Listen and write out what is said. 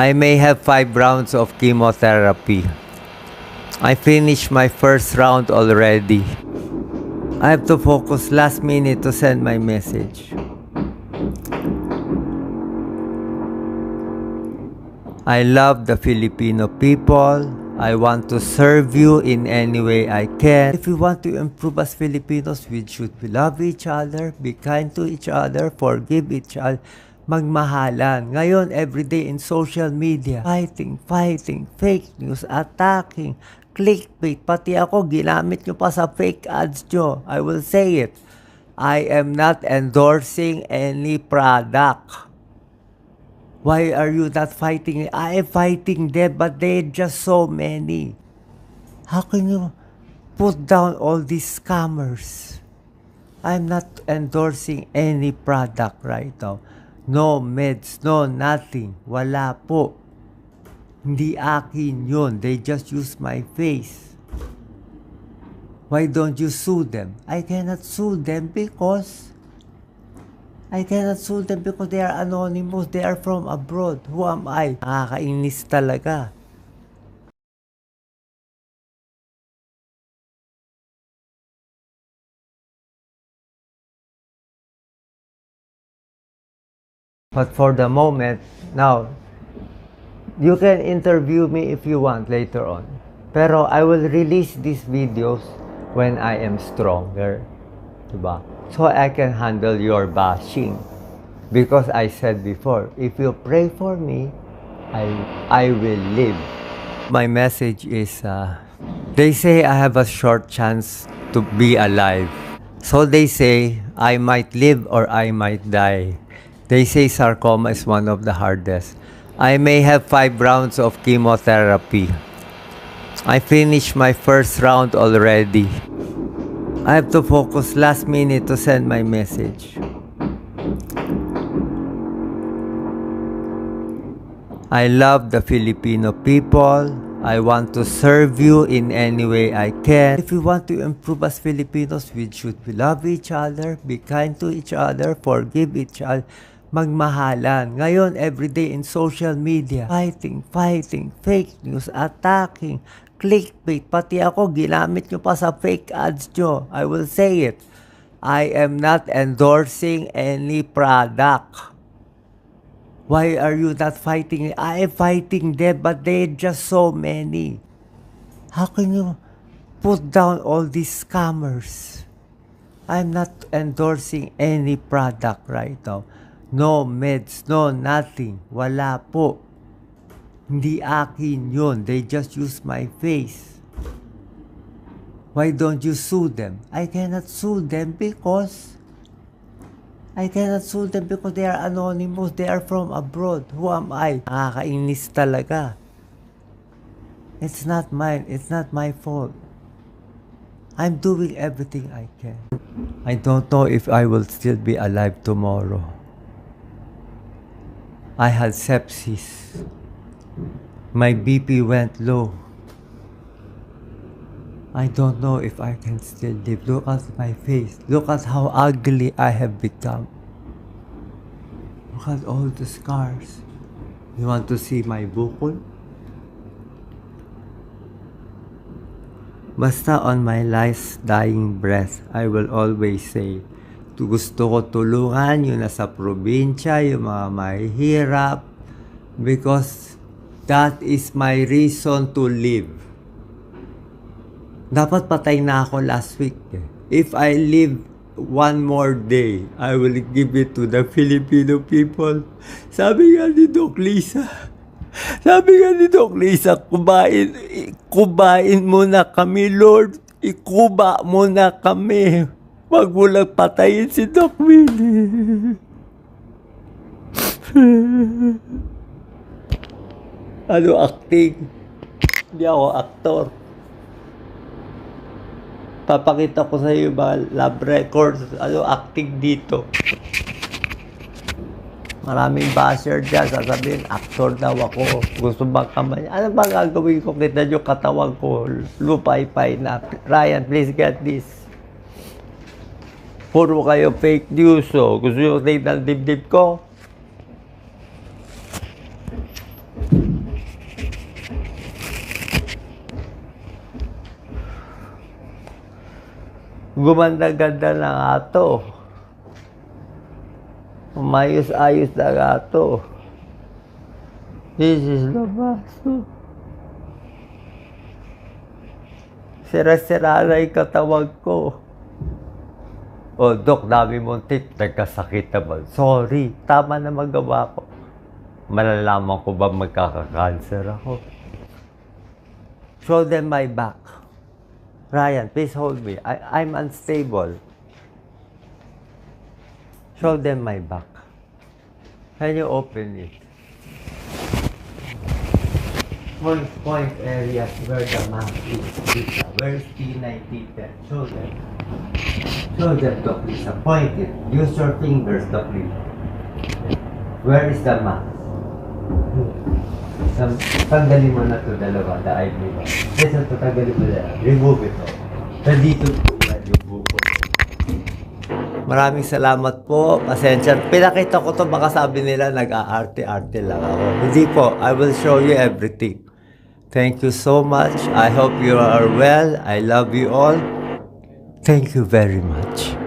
I may have five rounds of chemotherapy. I finished my first round already. I have to focus last minute to send my message. I love the Filipino people. I want to serve you in any way I can. If we want to improve as Filipinos, we should love each other, be kind to each other, forgive each other, magmahalan. Ngayon, everyday in social media, fighting, fighting, fake news, attacking, clickbait. Pati ako, ginamit nyo pa sa fake ads nyo. I will say it. I am not endorsing any product. Why are you not fighting? I am fighting them, but they're just so many. How can you put down all these scammers? I'm not endorsing any product right now. No meds, no nothing. Wala po. Hindi akin yun. They just use my face. Why don't you sue them? I cannot sue them because I cannot sue them because they are anonymous. They are from abroad. Who am I? Nakakainis talaga. But for the moment, now, you can interview me if you want later on. Pero I will release these videos when I am stronger. Diba? So I can handle your bashing. Because I said before, if you pray for me, I, I will live. My message is, uh, they say I have a short chance to be alive. So they say I might live or I might die. They say sarcoma is one of the hardest. I may have five rounds of chemotherapy. I finished my first round already. I have to focus last minute to send my message. I love the Filipino people. I want to serve you in any way I can. If we want to improve as Filipinos, we should love each other, be kind to each other, forgive each other, magmahalan. Ngayon, everyday in social media, fighting, fighting, fake news, attacking, clickbait. Pati ako, ginamit nyo pa sa fake ads nyo. I will say it. I am not endorsing any product. Why are you not fighting? I am fighting them, but they're just so many. How can you put down all these scammers? I'm not endorsing any product right now. No meds, no nothing. Wala po. Hindi akin yun. They just use my face. Why don't you sue them? I cannot sue them because I cannot sue them because they are anonymous. They are from abroad. Who am I? Nakakainis talaga. It's not mine. It's not my fault. I'm doing everything I can. I don't know if I will still be alive tomorrow. I had sepsis. My BP went low. I don't know if I can still live. Look at my face. Look at how ugly I have become. Look at all the scars. You want to see my bukol? Basta on my last dying breath, I will always say, gusto ko tulungan yung nasa probinsya, yung mga mahihirap, because that is my reason to live. Dapat patay na ako last week. eh. If I live one more day, I will give it to the Filipino people. Sabi nga ni Doc Lisa, sabi nga ni Doc Lisa, kubain, kubain mo na kami, Lord. Ikuba mo na kami. Wag mo lang patayin si Doc Willie. ano acting? Hindi ako aktor. Papakita ko sa iyo mga lab records, ano acting dito. Maraming basher dyan, sasabihin, actor daw ako. Gusto bang kamay? Ano ba gagawin ko? Kita nyo katawan ko, lupay-pay na. Ryan, please get this. Puro kayo fake news, oh. Gusto nyo take ng dibdib ko? Gumanda-ganda na nga to. Umayos-ayos na nga to. This is the best. Oh. Sira-sira na yung katawag ko. O, Dok, dami mong tip. Nagkasakit naman. Sorry, tama na magawa ko. Malalaman ko ba magkaka-cancer ako? Show them my back. Ryan, please hold me. I, I'm unstable. Show them my back. Can you open it? Point, point areas where the map is. Lisa. Where is T9, T10? Show them. Show them, Doc Lisa. Point it. Use your fingers, Doc Lisa. Where is the map? Sam, tanggalin mo na to dalawa, the eyelid. Yes, ito, tanggalin mo na. Remove ito. Nandito po yung buko. Maraming salamat po. Pasensya. Pinakita ko to baka sabi nila nag-aarte-arte lang ako. Hindi po. I will show you everything. Thank you so much. I hope you are well. I love you all. Thank you very much.